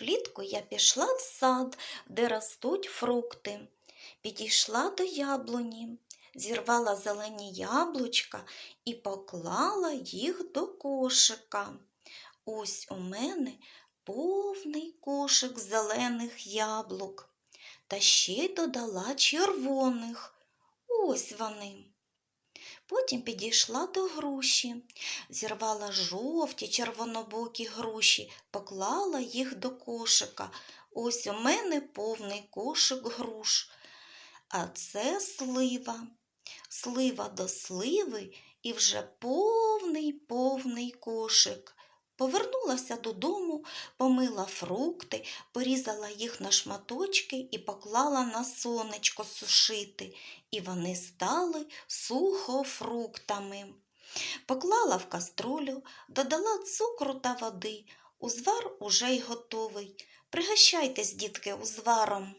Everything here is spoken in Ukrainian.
Влітку я пішла в сад, де ростуть фрукти. Підійшла до яблуні, зірвала зелені яблучка і поклала їх до кошика. Ось у мене повний кошик зелених яблук. Та ще й додала червоних. Ось вони. Потім підійшла до груші, зірвала жовті червонобокі груші, поклала їх до кошика. Ось у мене повний кошик груш. А це слива. Слива до сливи і вже повний повний кошик. Повернулася додому, помила фрукти, порізала їх на шматочки і поклала на сонечко сушити, і вони стали сухофруктами. Поклала в каструлю, додала цукру та води. Узвар уже й готовий. Пригощайтесь, дітки, узваром.